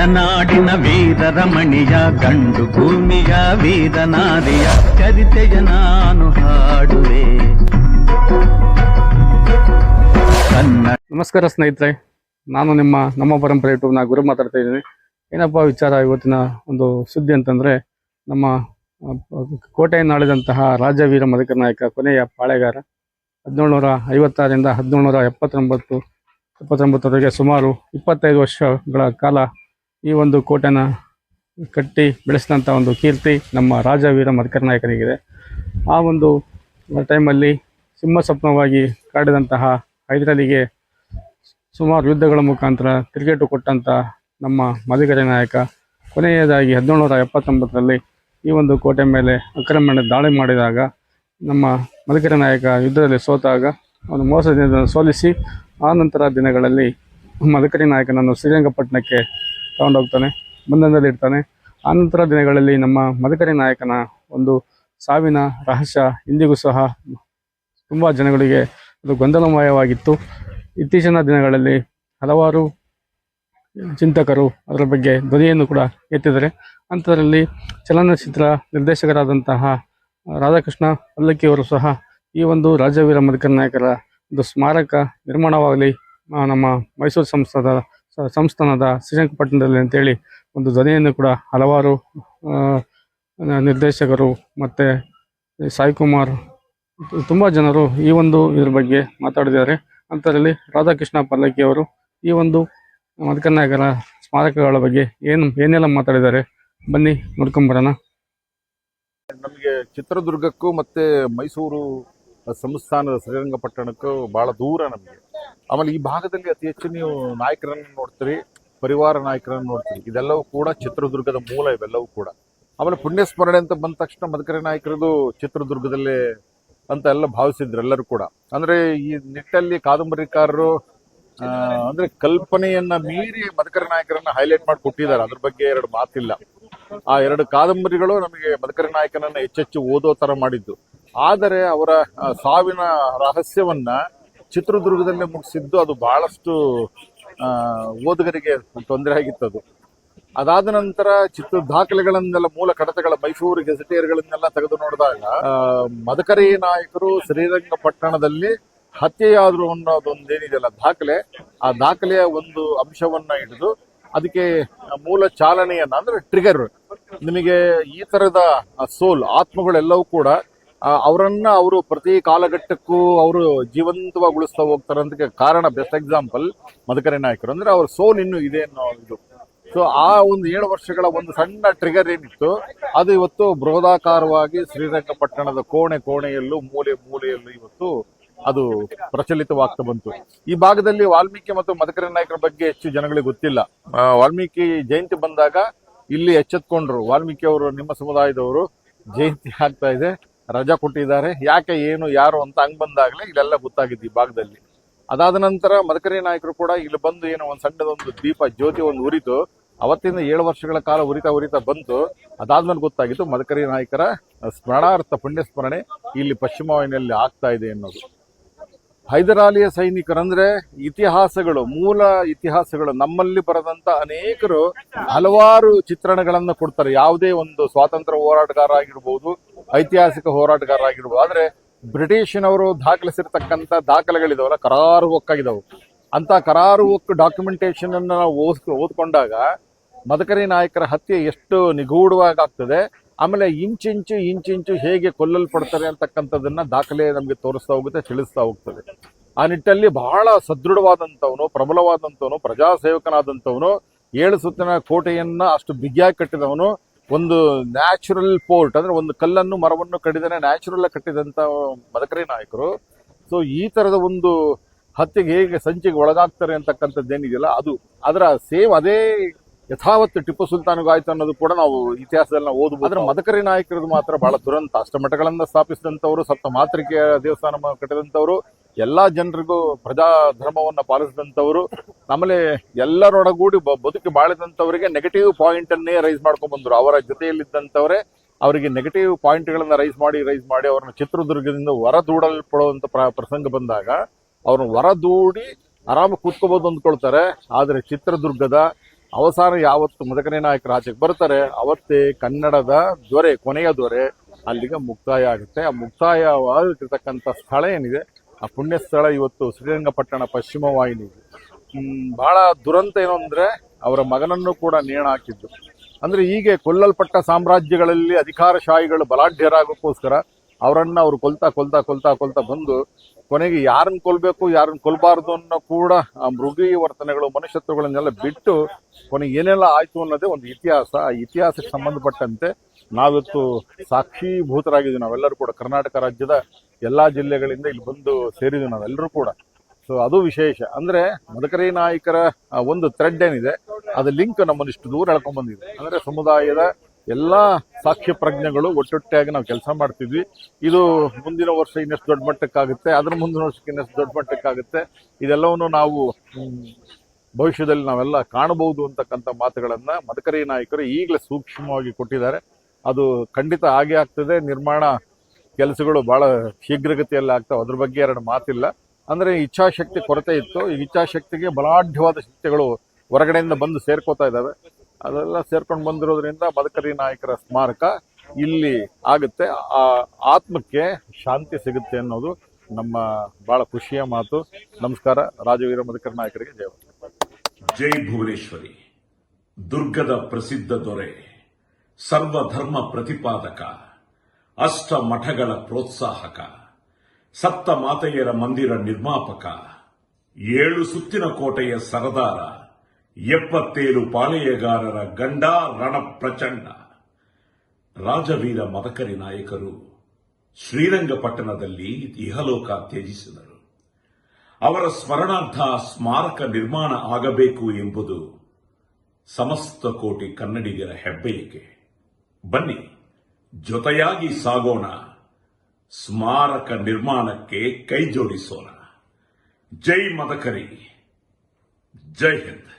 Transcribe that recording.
ಗಡನಾಡಿನ ವೀರರಮಣಿಯ ಗಂಡು ಭೂಮಿಯ ವೀರನಾರಿಯ ಚರಿತೆಯ ನಾನು ಹಾಡುವೆ. ನಮಸ್ಕಾರ ಸ್ನೇಹಿತರೆ, ನಾನು ನಿಮ್ಮ, ನಮ್ಮ ಪರಂಪರೆ ಯೂಟ್ಯೂಬ್ನ ಗುರು ಮಾತಾಡ್ತಾ ಇದ್ದೀನಿ. ಏನಪ್ಪ ವಿಚಾರ ಇವತ್ತಿನ ಒಂದು ಸುದ್ದಿ ಅಂತಂದ್ರೆ, ನಮ್ಮ ಕೋಟೆಯನ್ನಾಳಿದಂತಹ ರಾಜವೀರ ಮದಕರ ನಾಯಕ, ಕೊನೆಯ ಪಾಳೆಗಾರ ಹದಿನೇಳುನೂರ ಐವತ್ತಾರರಿಂದ ಹದಿನೇಳುನೂರ ಎಪ್ಪತ್ತೊಂಬತ್ತು ಎಪ್ಪತ್ತೊಂಬತ್ತರವರೆಗೆ ಸುಮಾರು ಇಪ್ಪತ್ತೈದು ವರ್ಷಗಳ ಕಾಲ ಈ ಒಂದು ಕೋಟೆನ ಕಟ್ಟಿ ಬೆಳೆಸಿದಂಥ ಒಂದು ಕೀರ್ತಿ ನಮ್ಮ ರಾಜವೀರ ಮದಕರ ನಾಯಕನಿಗಿದೆ. ಆ ಒಂದು ಟೈಮಲ್ಲಿ ಸಿಂಹ ಸ್ವಪ್ನವಾಗಿ ಕಾಡಿದಂತಹ ಹೈದರಾಲಿಗೆ ಸುಮಾರು ಯುದ್ಧಗಳ ಮುಖಾಂತರ ತಿರುಗೇಟು ಕೊಟ್ಟಂತ ನಮ್ಮ ಮದಕರಿ ನಾಯಕ, ಕೊನೆಯದಾಗಿ ಹದಿನೇಳುನೂರ ಎಪ್ಪತ್ತೊಂಬತ್ತರಲ್ಲಿ ಈ ಒಂದು ಕೋಟೆ ಮೇಲೆ ಆಕ್ರಮಣ ದಾಳಿ ಮಾಡಿದಾಗ ನಮ್ಮ ಮದಕರಿ ನಾಯಕ ಯುದ್ಧದಲ್ಲಿ ಸೋತಾಗ ಅವನು ಮೋಸದಿಂದ ಸೋಲಿಸಿ, ಆ ನಂತರ ದಿನಗಳಲ್ಲಿ ಮಧುಕರಿ ನಾಯಕನನ್ನು ಶ್ರೀರಂಗಪಟ್ಟಣಕ್ಕೆ ತಗೊಂಡೋಗ್ತಾನೆ ಬಂಧನದಲ್ಲಿಡ್ತಾನೆ ಆನಂತರ ದಿನಗಳಲ್ಲಿ ನಮ್ಮ ಮದಕರಿ ನಾಯಕನ ಒಂದು ಸಾವಿನ ರಹಸ್ಯ ಇಂದಿಗೂ ಸಹ ತುಂಬ ಜನಗಳಿಗೆ ಅದು ಗೊಂದಲಮಯವಾಗಿತ್ತು. ಇತ್ತೀಚಿನ ದಿನಗಳಲ್ಲಿ ಹಲವಾರು ಚಿಂತಕರು ಅದರ ಬಗ್ಗೆ ಧ್ವನಿಯನ್ನು ಕೂಡ ಎತ್ತಿದ್ದಾರೆ ಅಂಥದ್ರಲ್ಲಿ ಚಲನಚಿತ್ರ ನಿರ್ದೇಶಕರಾದಂತಹ ರಾಧಾಕೃಷ್ಣ ಪಲ್ಲಕ್ಕಿಯವರು ಸಹ ಈ ಒಂದು ರಾಜವೀರ ಮದಕರಿ ನಾಯಕರ ಒಂದು ಸ್ಮಾರಕ ನಿರ್ಮಾಣವಾಗಲಿ, ನಮ್ಮ ಮೈಸೂರು ಸಂಸ್ಥಾನದ ಸ- ಸಂಸ್ಥಾನದ ಶ್ರೀರಂಗಪಟ್ಟಣದಲ್ಲಿ ಅಂತೇಳಿ ಒಂದು ಧ್ವನಿಯನ್ನು ಕೂಡ ಹಲವಾರು ನಿರ್ದೇಶಕರು ಮತ್ತು ಸಾಯಿ ಕುಮಾರ್ ತುಂಬ ಜನರು ಈ ಒಂದು ಇದ್ರ ಬಗ್ಗೆ ಮಾತಾಡಿದ್ದಾರೆ. ಅಂಥದ್ರಲ್ಲಿ ರಾಧಾಕೃಷ್ಣ ಪಲ್ಲಕ್ಕಿ ಅವರು ಈ ಒಂದು ಮಧುಕರ ನಾಯಕರ ಸ್ಮಾರಕಗಳ ಬಗ್ಗೆ ಏನು, ಏನೆಲ್ಲ ಮಾತಾಡಿದ್ದಾರೆ? ಬನ್ನಿ ನೋಡ್ಕೊಂಬರೋಣ ನಮಗೆ ಚಿತ್ರದುರ್ಗಕ್ಕೂ ಮತ್ತೆ ಮೈಸೂರು ಸಂಸ್ಥಾನದ ಶ್ರೀರಂಗಪಟ್ಟಣಕ್ಕೂ ಬಹಳ ದೂರ ನಮಗೆ. ಆಮೇಲೆ ಈ ಭಾಗದಲ್ಲಿ ಅತಿ ಹೆಚ್ಚು ನೀವು ನಾಯಕರನ್ನು ನೋಡ್ತೀರಿ, ಪರಿವಾರ ನಾಯಕರನ್ನು ನೋಡ್ತೀರಿ. ಇದೆಲ್ಲವೂ ಕೂಡ ಚಿತ್ರದುರ್ಗದ ಮೂಲ ಇವೆಲ್ಲವೂ ಕೂಡ. ಆಮೇಲೆ ಪುಣ್ಯ ಸ್ಮರಣೆ ಅಂತ ಬಂದ ತಕ್ಷಣ ಮದಕರಿ ನಾಯಕರದು ಚಿತ್ರದುರ್ಗದಲ್ಲೇ ಅಂತ ಎಲ್ಲ ಭಾವಿಸಿದ್ರು ಎಲ್ಲರೂ ಕೂಡ. ಅಂದ್ರೆ ಈ ನಿಟ್ಟಲ್ಲಿ ಕಾದಂಬರಿಕಾರರು ಅಂದ್ರೆ ಕಲ್ಪನೆಯನ್ನ ಮೀರಿ ಮದಕರಿ ನಾಯಕರನ್ನ ಹೈಲೈಟ್ ಮಾಡಿ ಕೊಟ್ಟಿದ್ದಾರೆ. ಅದ್ರ ಬಗ್ಗೆ ಎರಡು ಮಾತಿಲ್ಲ. ಆ ಎರಡು ಕಾದಂಬರಿಗಳು ನಮಗೆ ಮದಕರಿ ನಾಯಕನನ್ನ ಹೆಚ್ಚೆಚ್ಚು ಓದೋ ತರ ಮಾಡಿದ್ದು. ಆದರೆ ಅವರ ಸಾವಿನ ರಹಸ್ಯವನ್ನ ಚಿತ್ರದುರ್ಗದಲ್ಲಿ ಮುಗಿಸಿದ್ದು ಅದು ಬಹಳಷ್ಟು ಓದುಗರಿಗೆ ತೊಂದರೆ ಆಗಿತ್ತದು. ಅದು ಅದಾದ ನಂತರ ಚಿತ್ರ ದಾಖಲೆಗಳನ್ನೆಲ್ಲ, ಮೂಲ ಕಡತಗಳ ಮೈಸೂರು ಗೆಜೆಟಿಯರ್ಗಳನ್ನೆಲ್ಲ ತೆಗೆದು ನೋಡಿದಾಗ ಮದಕರಿ ನಾಯಕರು ಶ್ರೀರಂಗಪಟ್ಟಣದಲ್ಲಿ ಹತ್ಯೆಯಾದ್ರು ಅನ್ನೋದೊಂದೇನಿದೆಯಲ್ಲ ದಾಖಲೆ, ಆ ದಾಖಲೆಯ ಒಂದು ಅಂಶವನ್ನ ಹಿಡಿದು ಅದಕ್ಕೆ ಮೂಲ ಚಾಲನೆಯನ್ನ ಅಂದ್ರೆ ಟ್ರಿಗರ್ ನಿಮಗೆ ಈ ತರದ ಸೋಲ್ ಆತ್ಮಗಳೆಲ್ಲವೂ ಕೂಡ ಅವರನ್ನ ಅವರು ಪ್ರತಿ ಕಾಲಘಟ್ಟಕ್ಕೂ ಅವರು ಜೀವಂತವಾಗಿ ಉಳಿಸ್ತಾ ಹೋಗ್ತಾರೆ ಅಂತ ಕಾರಣ ಬೆಸ್ಟ್ ಎಕ್ಸಾಂಪಲ್ ಮಧುಕರಿ ನಾಯಕರು. ಅಂದ್ರೆ ಅವ್ರ ಸೋಲ್ ಇನ್ನು ಇದೆ ಅನ್ನೋ ಇದು. ಸೊ ಆ ಒಂದು ಏಳು ವರ್ಷಗಳ ಒಂದು ಸಣ್ಣ ಟ್ರಿಗರ್ ಏನಿತ್ತು, ಅದು ಇವತ್ತು ಬೃಹದಾಕಾರವಾಗಿ ಶ್ರೀರಂಗಪಟ್ಟಣದ ಕೋಣೆ ಕೋಣೆಯಲ್ಲೂ ಮೂಲೆ ಮೂಲೆಯಲ್ಲೂ ಇವತ್ತು ಅದು ಪ್ರಚಲಿತವಾಗ್ತಾ ಬಂತು. ಈ ಭಾಗದಲ್ಲಿ ವಾಲ್ಮೀಕಿ ಮತ್ತು ಮಧುಕರಿ ನಾಯಕರ ಬಗ್ಗೆ ಹೆಚ್ಚು ಜನಗಳಿಗೆ ಗೊತ್ತಿಲ್ಲ. ವಾಲ್ಮೀಕಿ ಜಯಂತಿ ಬಂದಾಗ ಇಲ್ಲಿ ಎಚ್ಚೆತ್ಕೊಂಡ್ರು. ವಾಲ್ಮೀಕಿ ಅವರು, ನಿಮ್ಮ ಸಮುದಾಯದವರು ಜಯಂತಿ ಆಗ್ತಾ ಇದೆ. ರಜಾ ಕೊಟ್ಟಿದ್ದಾರೆ. ಯಾಕೆ, ಏನು, ಯಾರು ಅಂತ ಹಂಗ್ ಬಂದಾಗಲೇ ಇಲ್ಲೆಲ್ಲ ಗೊತ್ತಾಗಿದ್ದು ಈ ಭಾಗದಲ್ಲಿ. ಅದಾದ ನಂತರ ಮದಕರಿ ನಾಯಕರು ಕೂಡ ಇಲ್ಲಿ ಬಂದು ಏನೋ ಒಂದು ಸಣ್ಣದೊಂದು ದೀಪ ಜ್ಯೋತಿ ಒಂದು ಉರಿತು. ಅವತ್ತಿಂದ ಏಳು ವರ್ಷಗಳ ಕಾಲ ಉರಿತಾ ಉರಿತಾ ಬಂತು. ಅದಾದ್ಮೇಲೆ ಗೊತ್ತಾಗಿತ್ತು ಮದಕರಿ ನಾಯಕರ ಸ್ಮರಣಾರ್ಥ ಪುಣ್ಯ ಸ್ಮರಣೆ ಇಲ್ಲಿ ಪಶ್ಚಿಮ ವಾಹಿನಿಯಲ್ಲಿ ಆಗ್ತಾ ಇದೆ ಅನ್ನೋದು. ಹೈದರಾಲಿಯ ಸೈನಿಕರಂದ್ರೆ ಇತಿಹಾಸಗಳು, ಮೂಲ ಇತಿಹಾಸಗಳು, ನಮ್ಮಲ್ಲಿ ಬರೆದಂತ ಅನೇಕರು ಹಲವಾರು ಚಿತ್ರಣಗಳನ್ನು ಕೊಡ್ತಾರೆ. ಯಾವುದೇ ಒಂದು ಸ್ವಾತಂತ್ರ್ಯ ಹೋರಾಟಗಾರ ಆಗಿರ್ಬೋದು ಐತಿಹಾಸಿಕ ಹೋರಾಟಗಾರ ಆಗಿರ್ಬೋದು ಆದ್ರೆ ಬ್ರಿಟಿಷಿನವರು ದಾಖಲಿಸಿರ್ತಕ್ಕಂಥ ದಾಖಲೆಗಳಿದಾವಲ್ಲ ಕರಾರುವಕ್ಕಾಗಿದಾವು ಅಂತ ಕರಾರುವಕ್ಕು ಡಾಕ್ಯುಮೆಂಟೇಶನ್ ಅನ್ನ ನಾವು ಓದ್ ಓದ್ಕೊಂಡಾಗ ಮದಕರಿ ನಾಯಕರ ಹತ್ಯೆ ಎಷ್ಟು ನಿಗೂಢವಾಗಿ ಆಗ್ತದೆ ಆಮೇಲೆ ಇಂಚಿಂಚು ಇಂಚಿಂಚು ಹೇಗೆ ಕೊಲ್ಲಲ್ಪಡ್ತಾರೆ ಅಂತಕ್ಕಂಥದ್ದನ್ನು ದಾಖಲೆ ನಮಗೆ ತೋರಿಸ್ತಾ ಹೋಗುತ್ತೆ, ತಿಳಿಸ್ತಾ ಹೋಗ್ತದೆ. ಆ ನಿಟ್ಟಲ್ಲಿ ಬಹಳ ಸದೃಢವಾದಂಥವನು, ಪ್ರಬಲವಾದಂಥವನು, ಪ್ರಜಾಸೇವಕನಾದಂಥವನು, ಏಳು ಸುತ್ತಿನ ಕೋಟೆಯನ್ನ ಅಷ್ಟು ಬಿಗಿಯಾಗಿ ಕಟ್ಟಿದವನು, ಒಂದು ನ್ಯಾಚುರಲ್ ಪೋರ್ಟ್, ಅಂದ್ರೆ ಒಂದು ಕಲ್ಲನ್ನು ಮರವನ್ನು ಕಡಿದರೆ ನ್ಯಾಚುರಲ್ ಕಟ್ಟಿದಂತ ಮದಕರಿ ನಾಯಕರು. ಸೊ ಈ ತರದ ಒಂದು ಹತ್ಯೆಗೆ ಹೇಗೆ ಸಂಚಿಗೆ ಒಳಗಾಗ್ತಾರೆ ಅಂತಕ್ಕಂಥದ್ದೇನಿದೆಯಲ್ಲ ಅದು, ಅದರ ಸೇಮ್ ಅದೇ ಯಥಾವತ್ ಟಿಪ್ಪು ಸುಲ್ತಾನ್ಗೂ ಆಯ್ತು ಅನ್ನೋದು ಕೂಡ ನಾವು ಇತಿಹಾಸದಲ್ಲಿ ನಾವು ಓದಬಹುದು ಆದ್ರೆ ಮದಕರಿ ನಾಯಕರದು ಮಾತ್ರ ಬಹಳ ದುರಂತ. ಅಷ್ಟಮಠಗಳನ್ನ ಸ್ಥಾಪಿಸಿದಂತವರು ಸಪ್ತ ಮಾತೃಕೆಯ ದೇವಸ್ಥಾನ ಕಟ್ಟಿದಂತವರು ಎಲ್ಲಾ ಜನರಿಗೂ ಪ್ರಜಾ ಧರ್ಮವನ್ನ ಪಾಲಿಸಿದಂತವರು ಆಮೇಲೆ ಎಲ್ಲರೊಡಗೂಡಿ ಬದುಕಿ ಬಾಳಿದಂತವರಿಗೆ ನೆಗೆಟಿವ್ ಪಾಯಿಂಟ್ ಅನ್ನೇ ರೈಸ್ ಮಾಡ್ಕೊಂಡ್ ಬಂದ್ರು. ಅವರ ಜೊತೆಯಲ್ಲಿದ್ದಂಥವರೇ ಅವರಿಗೆ ನೆಗೆಟಿವ್ ಪಾಯಿಂಟ್ಗಳನ್ನ ರೈಸ್ ಮಾಡಿ ರೈಸ್ ಮಾಡಿ ಅವ್ರನ್ನ ಚಿತ್ರದುರ್ಗದಿಂದ ಹೊರ ದೂಡಲ್ಪಡುವಂತ ಪ್ರಸಂಗ ಬಂದಾಗ ಅವ್ರನ್ನ ಹೊರದೂಡಿ ಆರಾಮ ಕೂತ್ಕೋಬಹುದು ಅಂದ್ಕೊಳ್ತಾರೆ. ಆದ್ರೆ ಚಿತ್ರದುರ್ಗದ ಅವಸಾನ ಯಾವತ್ತು ಮುದಕನೆ ನಾಯಕರ ಆಚೆಗೆ ಬರ್ತಾರೆ ಅವತ್ತೇ ಕನ್ನಡದ ದೊರೆ, ಕೊನೆಯ ದೊರೆ ಅಲ್ಲಿಗೆ ಮುಕ್ತಾಯ ಆಗುತ್ತೆ. ಆ ಮುಕ್ತಾಯವಾಗಿರ್ತಕ್ಕಂಥ ಸ್ಥಳ ಏನಿದೆ, ಆ ಪುಣ್ಯ ಸ್ಥಳ ಇವತ್ತು ಶ್ರೀರಂಗಪಟ್ಟಣ ಪಶ್ಚಿಮ ವಾಹಿನಿ. ಬಹಳ ದುರಂತ ಏನು ಅಂದರೆ ಅವರ ಮಗನನ್ನು ಕೂಡ ನೇಣ ಹಾಕಿದ್ದು. ಅಂದ್ರೆ ಹೀಗೆ ಕೊಲ್ಲಲ್ಪಟ್ಟ ಸಾಮ್ರಾಜ್ಯಗಳಲ್ಲಿ ಅಧಿಕಾರಶಾಹಿಗಳು ಬಲಾಢ್ಯರಾಗೋಕ್ಕೋಸ್ಕರ ಅವರನ್ನ ಅವ್ರು ಕೊಲ್ತಾ ಕೊಲ್ತಾ ಕೊಲ್ತಾ ಕೊಲ್ತಾ ಬಂದು ಕೊನೆಗೆ ಯಾರನ್ನ ಕೊಲ್ಬೇಕು, ಯಾರನ್ನ ಕೊಲ್ಬಾರ್ದು ಅನ್ನೋ ಕೂಡ ಆ ಮೃಗೀಯ ವರ್ತನೆಗಳು, ಮನುಷ್ಯತ್ವಗಳನ್ನೆಲ್ಲ ಬಿಟ್ಟು ಕೊನೆಗೆ ಏನೆಲ್ಲ ಆಯ್ತು ಅನ್ನೋದೇ ಒಂದು ಇತಿಹಾಸ. ಆ ಇತಿಹಾಸಕ್ಕೆ ಸಂಬಂಧಪಟ್ಟಂತೆ ನಾವಿವತ್ತು ಸಾಕ್ಷೀಭೂತರಾಗಿದ್ದೀವಿ. ನಾವೆಲ್ಲರೂ ಕೂಡ ಕರ್ನಾಟಕ ರಾಜ್ಯದ ಎಲ್ಲಾ ಜಿಲ್ಲೆಗಳಿಂದ ಇಲ್ಲಿ ಬಂದು ಸೇರಿದ್ವಿ ನಾವೆಲ್ಲರೂ ಕೂಡ. ಸೊ ಅದು ವಿಶೇಷ. ಅಂದ್ರೆ ಮದಕರಿ ನಾಯಕರ ಒಂದು ಥ್ರೆಡ್ ಏನಿದೆ, ಅದು ಲಿಂಕ್ ನಮ್ಮನ್ನು ಇಷ್ಟು ದೂರ ಎಳ್ಕೊಂಡ್ ಬಂದಿದೆ ಅಂದ್ರೆ ಸಮುದಾಯದ ಎಲ್ಲಾ ಸಾಕ್ಷ್ಯ ಪ್ರಜ್ಞೆಗಳು ಒಟ್ಟೊಟ್ಟೆಯಾಗಿ ನಾವು ಕೆಲಸ ಮಾಡ್ತಿದ್ವಿ. ಇದು ಮುಂದಿನ ವರ್ಷ ಇನ್ನಷ್ಟು ದೊಡ್ಡ ಮಟ್ಟಕ್ಕಾಗುತ್ತೆ, ಅದ್ರ ಮುಂದಿನ ವರ್ಷಕ್ಕೆ ಇನ್ನಷ್ಟು ದೊಡ್ಡ ಮಟ್ಟಕ್ಕಾಗುತ್ತೆ, ಇದೆಲ್ಲವನ್ನು ನಾವು ಭವಿಷ್ಯದಲ್ಲಿ ನಾವೆಲ್ಲ ಕಾಣಬಹುದು ಅಂತಕ್ಕಂಥ ಮಾತುಗಳನ್ನ ಮದಕರಿ ನಾಯಕರು ಈಗಲೇ ಸೂಕ್ಷ್ಮವಾಗಿ ಕೊಟ್ಟಿದ್ದಾರೆ. ಅದು ಖಂಡಿತ ಆಗೇ ಆಗ್ತದೆ. ನಿರ್ಮಾಣ ಕೆಲಸಗಳು ಬಹಳ ಶೀಘ್ರಗತಿಯಲ್ಲಿ ಆಗ್ತಾವೆ. ಅದ್ರ ಬಗ್ಗೆ ಎರಡು ಮಾತಿಲ್ಲ. ಅಂದ್ರೆ ಇಚ್ಛಾಶಕ್ತಿ ಕೊರತೆ ಇತ್ತು. ಈ ಇಚ್ಛಾಶಕ್ತಿಗೆ ಬಲಾಢ್ಯವಾದ ಶಕ್ತಿಗಳು ಹೊರಗಡೆಯಿಂದ ಬಂದು ಸೇರ್ಕೋತಾ ಇದ್ದಾವೆ. ಅದೆಲ್ಲ ಸೇರ್ಕೊಂಡು ಬಂದಿರೋದ್ರಿಂದ ಮದಕರಿ ನಾಯಕರ ಸ್ಮಾರಕ ಇಲ್ಲಿ ಆಗುತ್ತೆ. ಆ ಆತ್ಮಕ್ಕೆ ಶಾಂತಿ ಸಿಗುತ್ತೆ ಅನ್ನೋದು ನಮ್ಮ ಬಹಳ ಖುಷಿಯ ಮಾತು. ನಮಸ್ಕಾರ, ರಾಜವೀರ ಮದಕರಿ ನಾಯಕರಿಗೆ ಜಯ ಜೈ ಭುವನೇಶ್ವರಿ. ದುರ್ಗದ ಪ್ರಸಿದ್ಧ ದೊರೆ, ಸರ್ವಧರ್ಮ ಪ್ರತಿಪಾದಕ, ಅಷ್ಟ ಮಠಗಳ ಪ್ರೋತ್ಸಾಹಕ ಸಪ್ತ ಮಾತೆಯರ ಮಂದಿರ ನಿರ್ಮಾಪಕ, ಏಳು ಸುತ್ತಿನ ಕೋಟೆಯ ಸರದಾರ ಎಪ್ಪತ್ತೇಳು ಪಾಳೆಯಗಾರರ ಗಂಡ ರಣಪ್ರಚಂಡ. ರಾಜವೀರ ಮದಕರಿ ನಾಯಕರು ಶ್ರೀರಂಗಪಟ್ಟಣದಲ್ಲಿ ಇಹಲೋಕ ತ್ಯಜಿಸಿದರು. ಅವರ ಸ್ಮರಣಾರ್ಥ ಸ್ಮಾರಕ ನಿರ್ಮಾಣ ಆಗಬೇಕು ಎಂಬುದು ಸಮಸ್ತ ಕೋಟಿ ಕನ್ನಡಿಗರ ಹೆಬ್ಬೆಯಿಕೆ ಬನ್ನಿ, ಜೊತೆಯಾಗಿ ಸಾಗೋಣ. ಸ್ಮಾರಕ ನಿರ್ಮಾಣಕ್ಕೆ ಕೈಜೋಡಿಸೋಣ ಜೈ ಮದಕರಿ, ಜೈ ಹಿಂದ್.